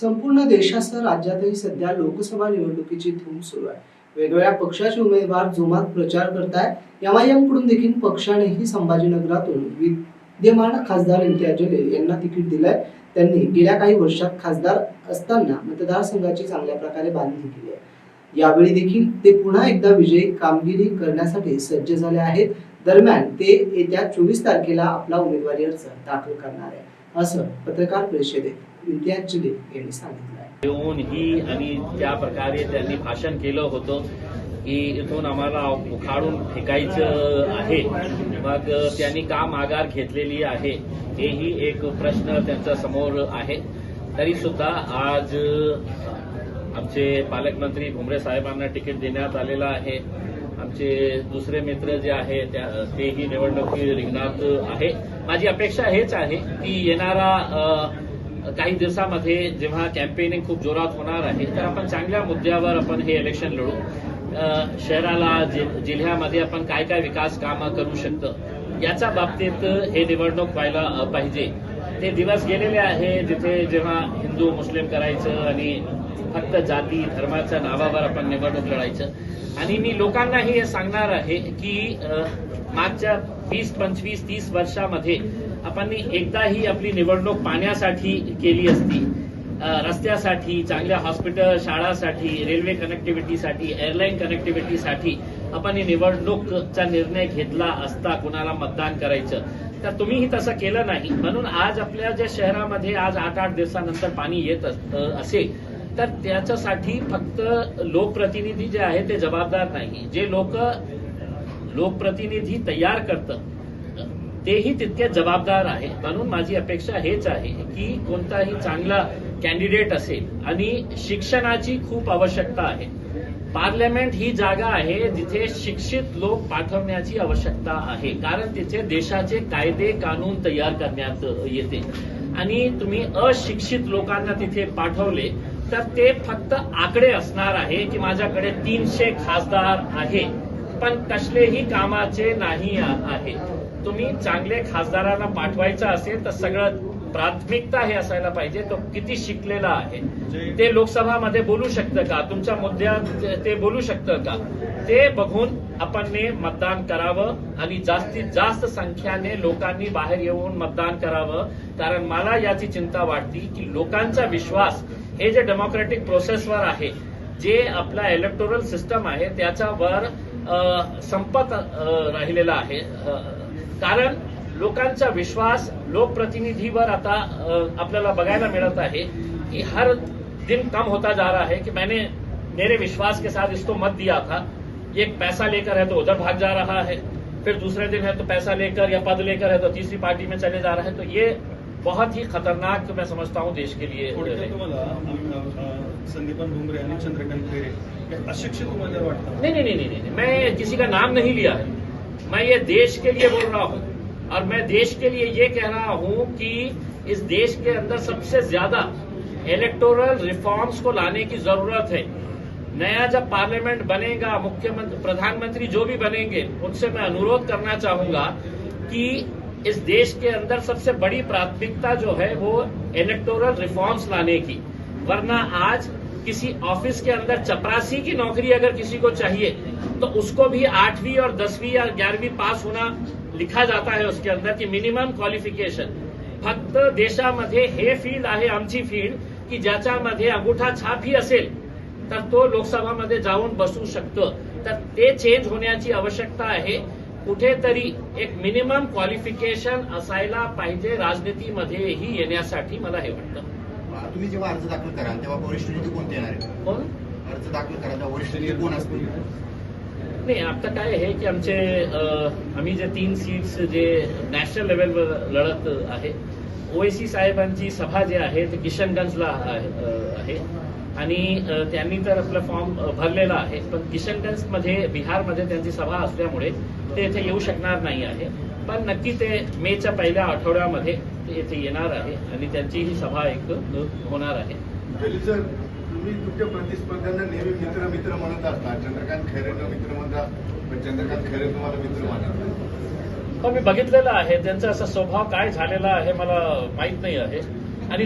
संपूर्ण देशासह राज्यातही सध्या लोकसभा निवडणुकीची धूम सुरू आहे. वेगवेगळ्या पक्षाचे उमेदवार जोमात प्रचार करतायत एमआयएम देखील पक्षानेही संभाजीनगरातून विद्यमान खासदार इम्तियाज जलील यांना तिकीट दिलंय. त्यांनी गेल्या काही वर्षात खासदार असताना मतदारसंघाची चांगल्या प्रकारे बांधणी केली आहे. यावेळी देखील ते पुन्हा एकदा विजयी कामगिरी करण्यासाठी सज्ज झाले आहेत. दरम्यान ते येत्या चोवीस तारखेला आपला उमेदवारी अर्ज दाखल करणार आहे असं पत्रकार परिषदेत इम्तियाज यांनी सांगितलं येऊन ही आणि ज्या प्रकारे त्यांनी भाषण केलं होतं. की इथून आम्हाला उखाडून फेकायचं आहे. मग त्यांनी का माघार घेतलेली आहे? हेही एक प्रश्न त्यांच्यासमोर आहे. तरी सुद्धा आज आमचे पालकमंत्री भुमरे साहेबांना तिकीट देण्यात आलेलं आहे. आमचे दुसरे मित्र जे आहे त्या तेही निवडणुकी रिंगणात आहे. माझी अपेक्षा हेच आहे की येणारा काही दिवसामध्ये जेव्हा कॅम्पेनिंग खूप जोरात होणार आहे तर आपण चांगल्या मुद्द्यावर आपण हे इलेक्शन लढू. शहराला जिल्ह्यामध्ये आपण काय काय विकास कामं करू शकतो याच्या बाबतीत हे निवडणूक व्हायला पाहिजे. ते दिवस गेलेले आहे जिथे जेव्हा हिंदू मुस्लिम करायचं आणि फक्त जाती धर्माच्या नावावर आपण निवडणूक लढायचं. आणि मी लोकांनाही हे सांगणार आहे की मागच्या वीस पंचवीस तीस वर्षामध्ये आपण एकदाही आपली निवडणूक पाण्यासाठी केली असती. रस्त्यासाठी चांगल्या हॉस्पिटल शाळासाठी रेल्वे कनेक्टिव्हिटीसाठी एअरलाईन कनेक्टिव्हिटीसाठी आपण निवडणूकचा निर्णय घेतला असता कुणाला मतदान करायचं. तर तुम्हीही तसं केलं नाही. म्हणून आज आपल्या ज्या शहरामध्ये आज आठ आठ दिवसानंतर पाणी येत असेल तर त्याच्यासाठी फक्त लोकप्रतिनिधी जे आहे ते जबाबदार नाही. जे लोक लोकप्रतिनिधी तयार करतं तेही तितके जबाबदार आहे म्हणून माझी अपेक्षा हेच आहे की कोणताही चांगला कॅन्डिडेट असेल आणि शिक्षणाची खूप आवश्यकता आहे. पार्लमेंट ही जागा आहे जिथे शिक्षित लोक पाठवण्याची आवश्यकता आहे. कारण तिथे देशाचे कायदे कानून तयार करण्यात येते. आणि तुम्ही अशिक्षित लोकांना तिथे पाठवले तर ते फक्त आकडे असणार आहे की माझ्याकडे तीनशे खासदार आहे. पण कसलेही कामाचे नाही आहे. तुम्ही चांगले खासदारांना पाठवायचं असेल तर सगळं प्राथमिकता हे असायला पाहिजे तो किती शिकलेला आहे. ते लोकसभामध्ये बोलू शकतं का? तुमच्या मुद्द्यात ते- बोलू शकतं का? ते बघून आपण ने मतदान करावं आणि जास्तीत जास्त संख्याने लोकांनी बाहेर येऊन मतदान करावं. कारण मला याची चिंता वाटती की लोकांचा विश्वास हे जे डेमोक्रेटिक प्रोसेसवर आहे जे आपला इलेक्टोरल सिस्टम आहे त्याच्यावर संपत राहिलेला आहे. कारण लोकांचा विश्वास लोकप्रतिनिधीवर आता अ, आपल्याला बघायला मिळत आहे की हर दिन कम होता जा रहा है कि मैंने मेरे विश्वास के साथ इसको मत दिया था। एक पैसा लेकर है तो उधर भाग जा रहा है फिर दूसरे दिन है तो पैसा लेकर या पद लेकर है तो तीसरी पार्टी में चले जा रहा है। तो ये बहुत ही खतरनाक मैं समझता हूँ देश के लिए। थोडक्यात तुम्हाला संदीपान भुमरे आणि चंद्रकांत खैरे अशिक्षित उमेदवार वाटतात नहीं नहीं नहीं नहीं नहीं मैं किसी का नाम नहीं लिया है। मैं ये देश के लिए बोल रहा हूँ। और मैं देश के लिए ये कह रहा हूँ कि इस देश के अंदर सबसे ज़्यादा इलेक्टोरल रिफॉर्म्स को लाने की ज़रूरत है। नया जब पार्लियामेंट बनेगा, मुख्यमंत्री, प्रधानमंत्री जो भी बनेंगे, उनसे मैं अनुरोध करना चाहूँगा कि इस देश के अंदर सबसे बड़ी प्राथमिकता जो है वो इलेक्टोरल रिफॉर्म्स लाने की। वरना आज किसी ऑफ़िस के अंदर चपरासी की नौकरी अगर किसी को चाहिए तो उसको भी आठवीं और दसवीं या ग्यारहवीं पास होना लिखा जाता है उसके अंदर की मिनिमम क्वालिफिकेशन फक्त देशामध्ये हे फील्ड आहे आमची फील्ड की ज्याच्यामध्ये अंगुठा छाप ही असेल तर तो लोकसभामध्ये जाऊन बसू शकतं. तर ते चेंज होण्याची आवश्यकता आहे. कुठेतरी एक मिनिमम क्वालिफिकेशन असायला पाहिजे राजनीतीमध्येही येण्यासाठी मला हे वाटतं. तुम्ही जेव्हा अर्ज दाखल कराल तेव्हा वरिष्ठ निधी कोणते येणार कोण? अर्ज दाखल करा तेव्हा वरिष्ठ निधी कोण असतील? नाही आता काय आहे की आमचे आम्ही जे तीन सीट्स जे नॅशनल लेवलवर लढत आहे ओएसी साहेबांची सभा जे आहे ते किशनगंजला आहे आहे. आणि त्यांनी तर आपला फॉर्म भरलेला आहे पण किशनगंजमध्ये बिहारमध्ये त्यांची सभा असल्यामुळे ते इथे येऊ शकणार नाही आहे. पण नक्की ते मेच्या पहिल्या आठवड्यामध्ये ते इथे येणार आहे आणि त्यांची ही सभा एक होणार आहे. तुम्ही तुमच्या प्रतिस्पर्ध्यांना नेहमी मित्र मित्र म्हणत असता. चंद्रकांत खैरेंना मित्र म्हणता पण चंद्रकांत खैरे तुम्हाला मित्र मानत पण मी बघितलेलं आहे. त्यांचा असा स्वभाव काय झालेला आहे मला माहीत नाही आहे.